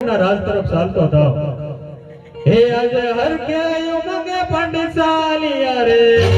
રાજ તરફ ચાલતો હતો. હે આજે હર કે ઉમંગે પંડિત સાલિયા રે?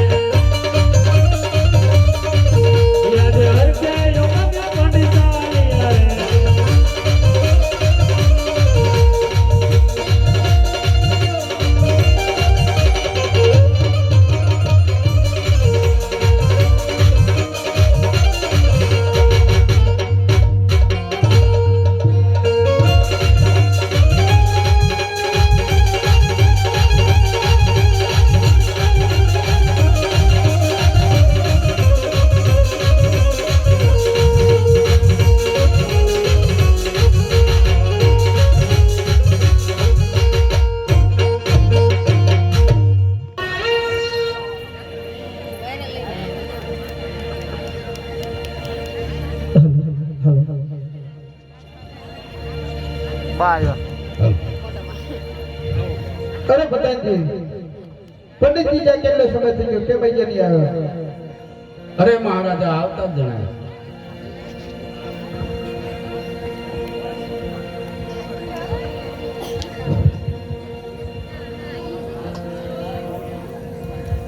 અરે પ્રધાનજી પંડિતજી જ્યાં કેટલો સમય થઈ ગયો કેમ અહીંયા નહીં આવ્યો? અરે મહારાજા આવતા જ જણાય.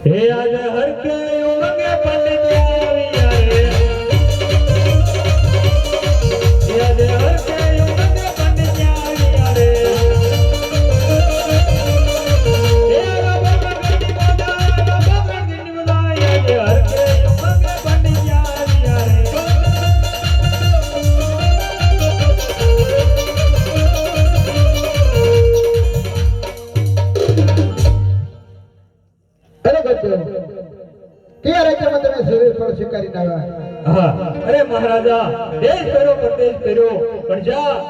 હે આજે હર કે ઉમંગે પંડિત આવ્યા હા. અરે મહારાજા, દેશ પહેરો પ્રદેશ પહેરો પણ જ્યાં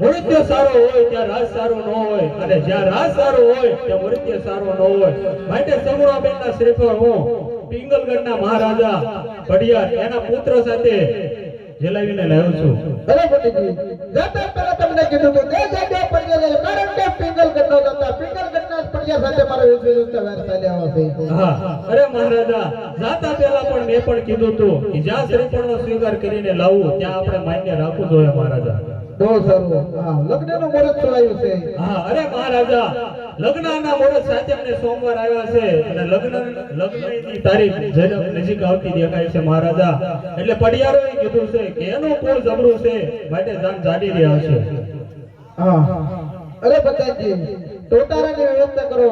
મૃત્યુ સારો હોય, ત્યાં રાજ સારો ન હોય. અને જ્યાં રાજ સારો હોય, ત્યાં મૃત્યુ સારો ન હોય. માટે સગુણાબેન ના શ્રીફળ હું પિંગલગઢના મહારાજા પડિયાર એના પુત્ર સાથે જેલાવીને લાવ્યો છું. અરે જતા પહેલા તમને કીધું કે જગ્યા પર જજો કારણ કે પિંગલ નો જતા પિંગલગઢના જ પડ્યા સાથે મારો વિશ્વયુદ્ધ વ્યવહાર ચાલ્યા છે હા. અરે મહારાજા જાતા પહેલા પણ મેં પણ કીધું હતું કે જ્યાં શ્રીફળનો સ્વીકાર કરીને લાવવું ત્યાં આપણે માન્ય રાખવું જોઈએ મહારાજા. બહુ સારું. હા લગ્નનો મુહૂર્ત થયું છે. હા અરે મહારાજા લગ્નના મુહૂર્ત સાથે અમને સોમવાર આવ્યા છે. અને લગ્ન લગ્નની તારીખ ઝડપ નજીક આવતી દેખાય છે મહારાજા. એટલે પડિયારોએ કીધું છે કે એનું કુળ જબરું છે માટે જાન જાડી રહ્યા છે. હા. અરે બતાજી ટોટારાની વ્યવસ્થા કરો.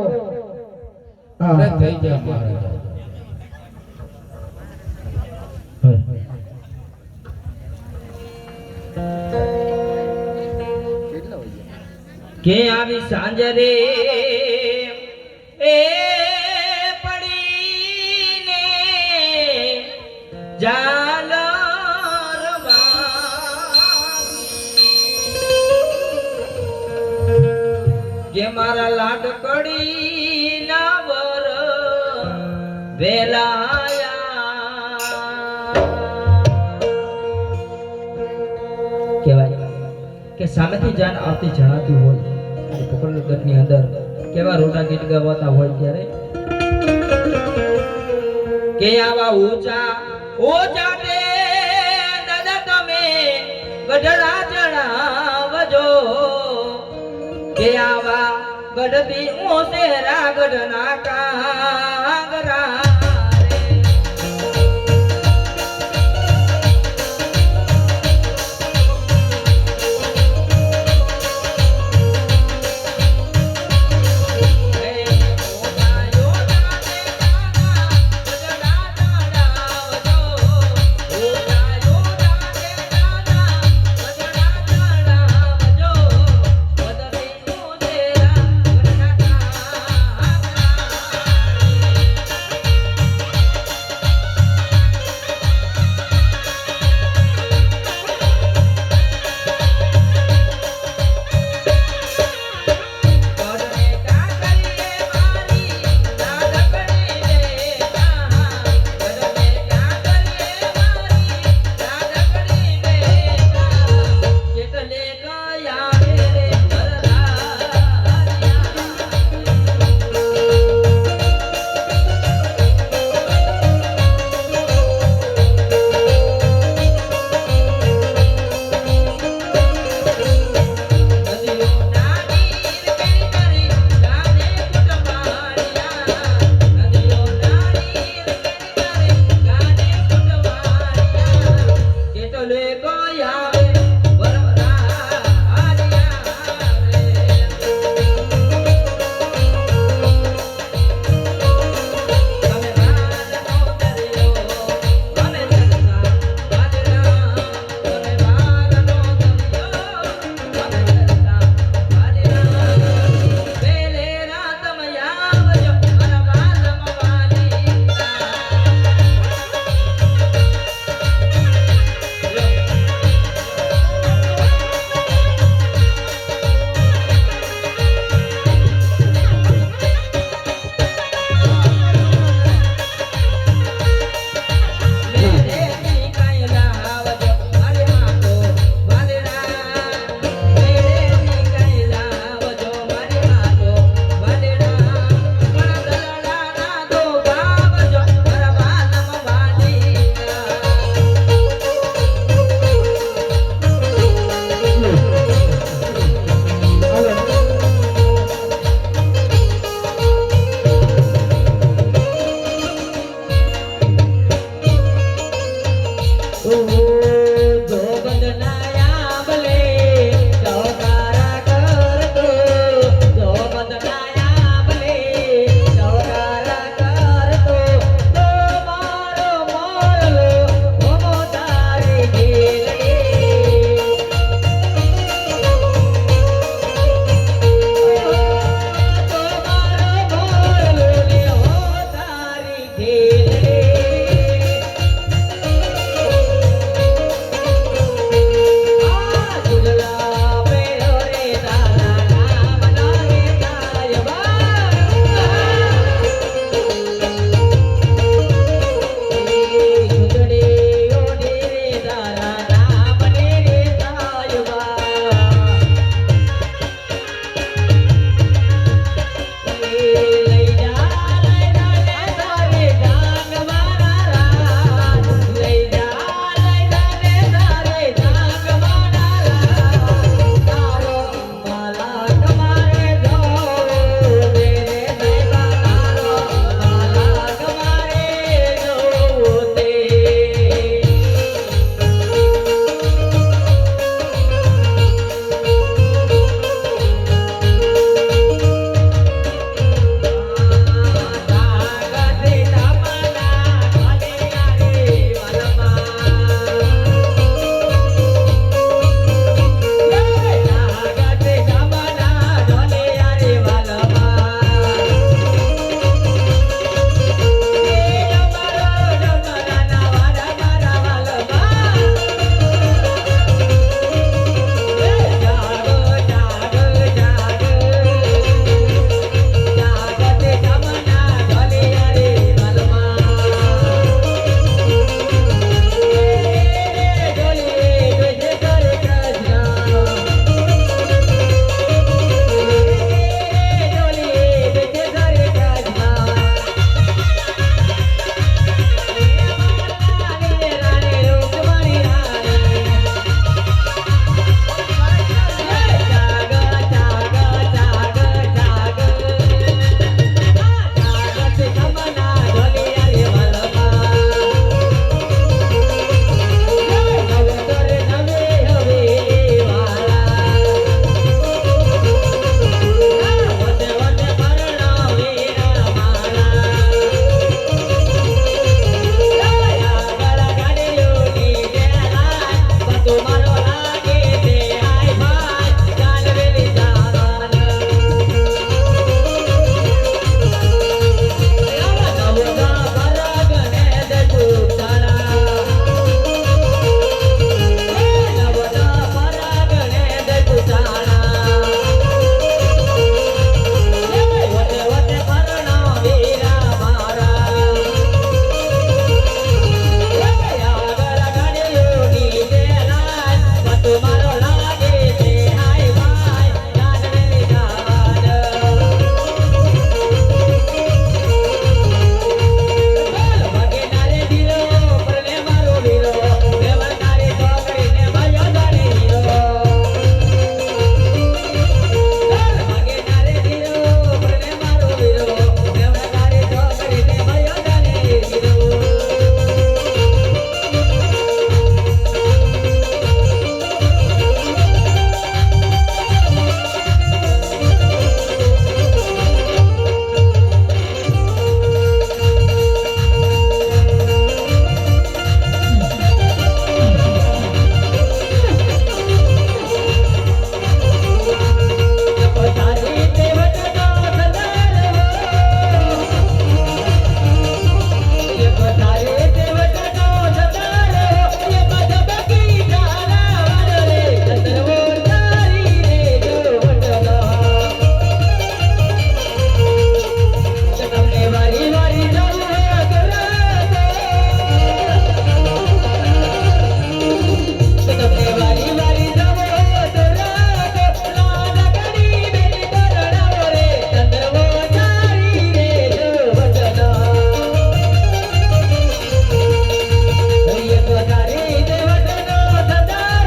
હા. થઈ ગયા મહારાજા. કે આવી સાંજ રે એ પડીને ઝાલરવાળી. કે મારા લાડકડી ના વર વેલાયા સામેથી જાન આવતી જણાતી હોય. અને અંદર કેવા રોટા ગીત ગવાતા હોય ત્યારે કે આવા ઊંચા ઊંચા તે દાદા તમે ગઢડા જણાવજો કે આવા ગઢથી ઊંચે રાગઢના કાંગ